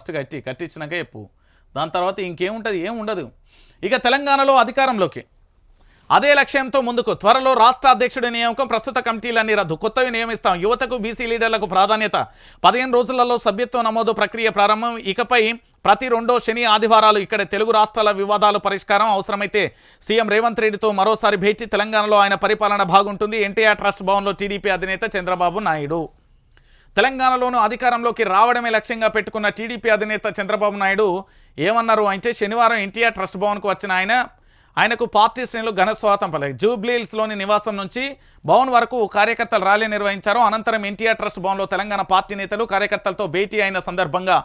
First కట్టి కట్టించినాక చెప్పు. దాని తర్వాత ఇంకేముంటుంది ఏం ఉండదు. ఇక తెలంగాణలో అధికారంలోకి. అదే లక్ష్యంతో ముందుకు. త్వరలో రాష్ట్ర అధ్యక్షుడి నియామకం ప్రస్తుత కమిటీలన్నీ రద్దు. కొత్తవి నియమిస్తాం. యువతకు బీసీ లీడర్లకు ప్రాధాన్యత. పదిహేను రోజులలో సభ్యత్వ నమోదు ప్రక్రియ ప్రారంభం. ఇకపై ప్రతి రెండో శని ఆదివారాలు ఇక్కడ తెలుగు రాష్ట్రాల వివాదాలు పరిష్కారం అవసరమైతే సీఎం రేవంత్ రెడ్డితో మరోసారి భేటీ. తెలంగాణలో ఆయన పరిపాలన బాగుంటుంది. ఎన్టీఆర్ ట్రస్ట్ భవన్లో టీడీపీ అధినేత చంద్రబాబు నాయుడు. తెలంగాణలోనూ అధికారంలోకి రావడమే లక్ష్యంగా పెట్టుకున్న టీడీపీ అధినేత చంద్రబాబు నాయుడు ఏమన్నారు అంటే శనివారం ఎన్టీఆర్ ట్రస్ట్ భవన్కు వచ్చిన ఆయన ఆయనకు పార్టీ శ్రేణులు ఘన స్వాగతం పలికారు జూబ్లీహిల్స్లోని నివాసం నుంచి భవన్ వరకు కార్యకర్తలు ర్యాలీ నిర్వహించారు. అనంతరం ఎన్టీఆర్ ట్రస్ట్ భవన్లో తెలంగాణ పార్టీ నేతలు కార్యకర్తలతో భేటీ అయిన సందర్భంగా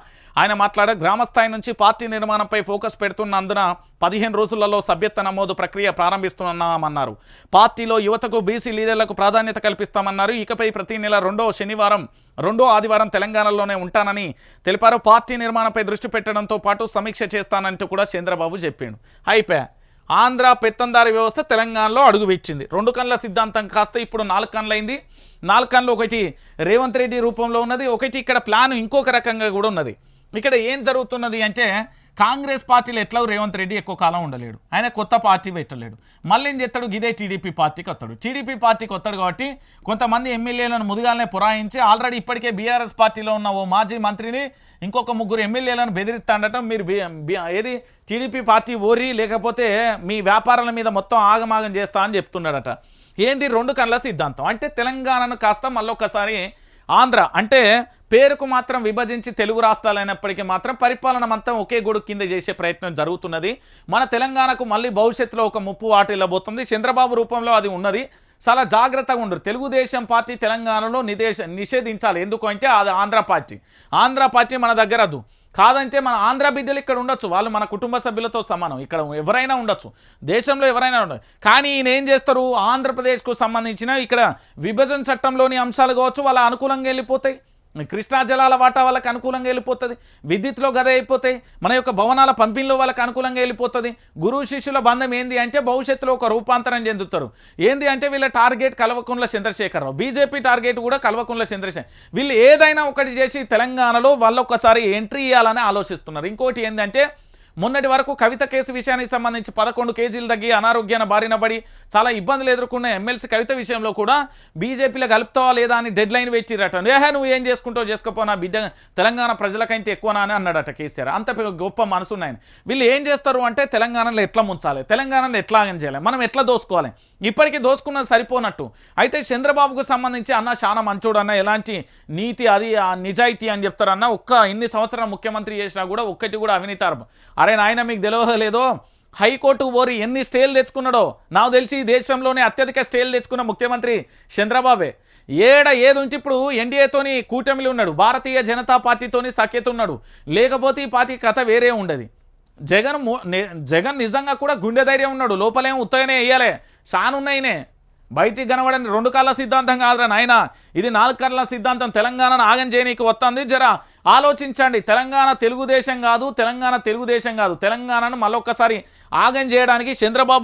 ఆయన మాట్లాడారు. గ్రామస్థాయి నుంచి పార్టీ నిర్మాణంపై ఫోకస్ పెడుతున్నందున పదిహేను రోజులలో సభ్యత్వ నమోదు ప్రక్రియ ప్రారంభిస్తున్నామన్నారు. పార్టీలో యువతకు బీసీ లీడర్లకు ప్రాధాన్యత కల్పిస్తామన్నారు. ఇకపై ప్రతి నెల రెండో శనివారం రెండో ఆదివారం తెలంగాణలోనే ఉంటానని తెలిపారు. పార్టీ నిర్మాణంపై దృష్టి పెట్టడంతో పాటు సమీక్ష చేస్తానంటూ కూడా చంద్రబాబు చెప్పిండు. అయిపోయా ఆంధ్ర పెత్తందారి వ్యవస్థ తెలంగాణలో అడుగుపెట్టింది రెండు కళ్ళ సిద్ధాంతం కాస్త ఇప్పుడు నాలుగు కళ్ళైంది నాలుగు కళ్ళు ఒకటి రేవంత్ రెడ్డి రూపంలో ఉన్నది ఒకటి ఇక్కడ ప్లాన్ ఇంకొక రకంగా కూడా ఉన్నది. ఇక్కడ ఏం జరుగుతున్నది అంటే కాంగ్రెస్ పార్టీలో ఎట్లా రేవంత్ రెడ్డి ఎక్కువ కాలం ఉండలేడు. ఆయన కొత్త పార్టీ పెట్టలేడు. మళ్ళీ ఏం చెప్తాడు ఇదే టీడీపీ పార్టీకి వస్తాడు. టీడీపీ పార్టీకి వస్తాడు కాబట్టి కొంతమంది ఎమ్మెల్యేలను ముదుగాలనే పురాయించి ఆల్రెడీ ఇప్పటికే బీఆర్ఎస్ పార్టీలో ఉన్న ఓ మాజీ మంత్రిని ఇంకొక ముగ్గురు ఎమ్మెల్యేలను బెదిరిస్తాడటం. మీరు ఏది? టీడీపీ పార్టీ ఓరి లేకపోతే మీ వ్యాపారాల మీద మొత్తం ఆగమాగం చేస్తా అని చెప్తున్నాడట. ఏంది? రెండు కళ్ళ సిద్ధాంతం. అంటే తెలంగాణను కాస్త మళ్ళొకసారి ఆంధ్ర అంటే పేరుకు మాత్రం విభజించి తెలుగు రాష్ట్రాలైనప్పటికీ మాత్రం పరిపాలన మొత్తం ఒకే గొడుగు కింద చేసే ప్రయత్నం జరుగుతున్నది. మన తెలంగాణకు మళ్ళీ భవిష్యత్తులో ఒక ముప్పు వాటిల్లబోతుంది చంద్రబాబు రూపంలో అది ఉన్నది. చాలా జాగ్రత్తగా ఉండరు తెలుగుదేశం పార్టీ తెలంగాణలో నిదేశ నిషేధించాలి. ఎందుకు అంటే అది ఆంధ్ర పార్టీ. ఆంధ్ర పార్టీ మన దగ్గర అదు. కాదంటే మన ఆంధ్ర బిడ్డలు ఇక్కడ ఉండొచ్చు. వాళ్ళు మన కుటుంబ సభ్యులతో సమానం. ఇక్కడ ఎవరైనా ఉండొచ్చు. దేశంలో ఎవరైనా ఉండొచ్చు కానీ ఈయన ఏం చేస్తారు? ఆంధ్రప్రదేశ్కు సంబంధించిన ఇక్కడ విభజన చట్టంలోని అంశాలు కావచ్చు వాళ్ళ అనుకూలంగా వెళ్ళిపోతాయి. కృష్ణా జలాల వాటా వాళ్ళకి అనుకూలంగా వెళ్ళిపోతుంది. విద్యుత్లో గద అయిపోతాయి మన యొక్క భవనాల పంపిణీలో వాళ్ళకి అనుకూలంగా వెళ్ళిపోతుంది. గురువు శిష్యుల బంధం ఏంది అంటే భవిష్యత్తులో ఒక రూపాంతరం చెందుతారు. ఏంది అంటే వీళ్ళ target Kalvakuntla Chandrashekhar Rao. BJP target కూడా కల్వకుంట్ల చంద్రశేఖర్ వీళ్ళు ఏదైనా ఒకటి చేసి తెలంగాణలో వాళ్ళు ఒకసారి ఎంట్రీ ఇవ్వాలని ఆలోచిస్తున్నారు. ఇంకోటి ఏంటంటే మొన్నటి వరకు కవిత కేసు విషయానికి సంబంధించి పదకొండు కేజీలు తగ్గి అనారోగ్యాన బారిన పడి చాలా ఇబ్బందులు ఎదుర్కొన్న ఎమ్మెల్సీ కవిత విషయంలో కూడా బీజేపీలో కలుపుతావా లేదా అని డెడ్ లైన్ పెట్టిరట ఏహే నువ్వు ఏం చేసుకుంటావు? చేసుకోపో నా బిడ్డ తెలంగాణ ప్రజలకంటే ఎక్కువనా అని అన్నాడట కేసీఆర్. అంత గొప్ప మనసున్నాయని. వీళ్ళు ఏం చేస్తారు అంటే తెలంగాణలో ఎట్లా ముంచాలి? తెలంగాణలో ఎట్లా ఆగం చేయాలి? మనం ఎట్లా దోసుకోవాలి? ఇప్పటికీ దోసుకున్నది సరిపోనట్టు. అయితే చంద్రబాబుకు సంబంధించి అన్న చాలా మంచోడు అన్న ఎలాంటి నీతి అది ఆ నిజాయితీ అని చెప్తారన్న ఒక్క ఇన్ని సంవత్సరాలు ముఖ్యమంత్రి చేసినా కూడా ఒక్కటి కూడా అవినీతి అరే నాయన మీకు తెలియలేదో హైకోర్టు ఓరి ఎన్ని స్టేలు తెచ్చుకున్నాడో నాకు తెలిసి ఈ దేశంలోనే అత్యధిక స్టేలు తెచ్చుకున్న ముఖ్యమంత్రి చంద్రబాబే. ఏడ ఏది ఉంచి ఇప్పుడు ఎన్డీఏతోని కూటమిలు ఉన్నాడు భారతీయ జనతా పార్టీతోని సఖ్యత ఉన్నాడు. లేకపోతే ఈ పార్టీ కథ వేరే ఉండదు. జగన్ జగన్ నిజంగా కూడా గుండె ధైర్యం ఉన్నాడు. లోపలేం ఉత్తగానే వేయాలి షానున్నాయినే. బయటికి కనబడని రెండు కాళ్ళ సిద్ధాంతం కాదురా నాయన. ఇది నాలుగు కళ్ళ సిద్ధాంతం. తెలంగాణను ఆగం చేయనీకి వస్తుంది జర. ఆలోచించండి. తెలంగాణ తెలుగుదేశం కాదు తెలంగాణ తెలుగుదేశం కాదు. తెలంగాణను మళ్ళొక్కసారి ఆగం చేయడానికి చంద్రబాబు